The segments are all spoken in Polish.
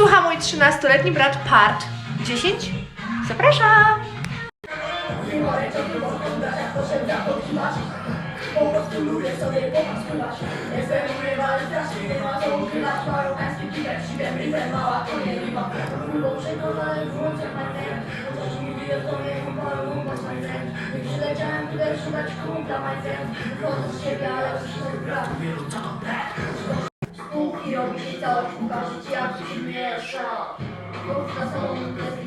słucha mój 13-letni brat Part 10. Zapraszam! Przyleciałem tutaj szukać kumpla majtę Wychodzę z siebie, ale wszystko gra Na sobą,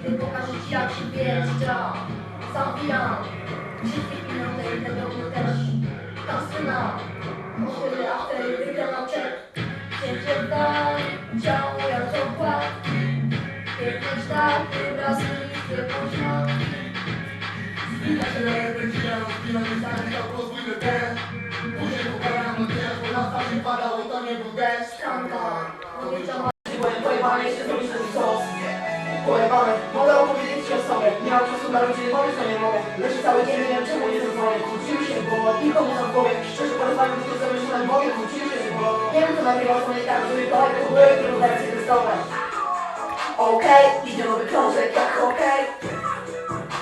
ty pokażę ci jak się wjeżdża Sam pijam Wszystkie pieniądze i tego mnie też Kasyna Motywy aftery, wygrana czek Cięcie wdań, ciało jak opłat Piękny kształt, obraz listy pośladki Zbita się wycinał, spinał i zaraz podwójny ten Później na drzewo, bo na twarzy padało, to nie był deszcz Kanka, powiedziała Ludzi, pomysł to nie mogę Leży cały dzień, nie wiem czemu nie zadzwonię Kłócimy się, bo nikomu na głowie. Szczerze porozmawiam, tylko sobie myślę na głowie Kłócimy się, bo nie wiem co nagrywał co nie tak Żeby to jak były, które wersje testowe Okej, idzie nowy krążek hokej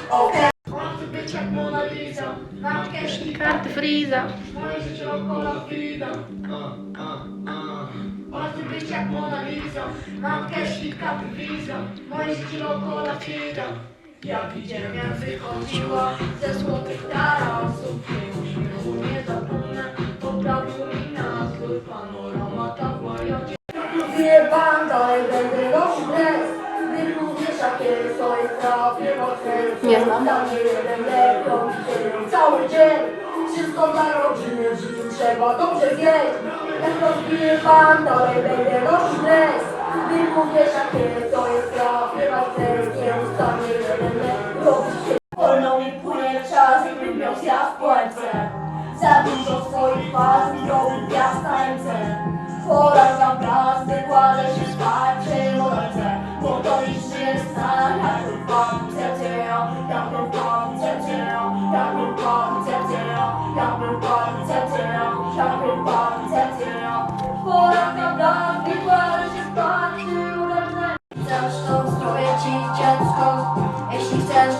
Okej. Tu być jak Mona Lisa Mam cash i Karty Freeza. Moje życie około Frida tu być jak Mona Lisa Mam cash i karty Visa Moje życie około Frida Jak widziałem jak wychodziła Ze złotych tarasów Nie uśmiechu nie zapomnę Poprawił mi nastrój Panorama ta w mariocie Wyjebam dalej będę nosił dres Gdy również kiedy to jest prawie w Nie znam. Dla mnie jeden się cały dzień. Wszystko dla rodziny, w życiu trzeba dobrze zjeść. Jak rozbiję pan, dalej będę nosił dres Gdy również kiedy to jest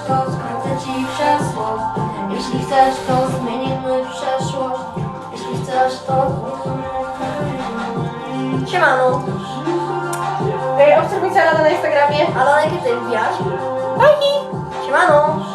to skręcę ci krzesło Jeśli chcesz to zmienimy przeszłość. Jeśli chcesz to Siemano. Ej, obserwujcie Alana na Instagramie. Ale jakie ty wbijasz? Siemano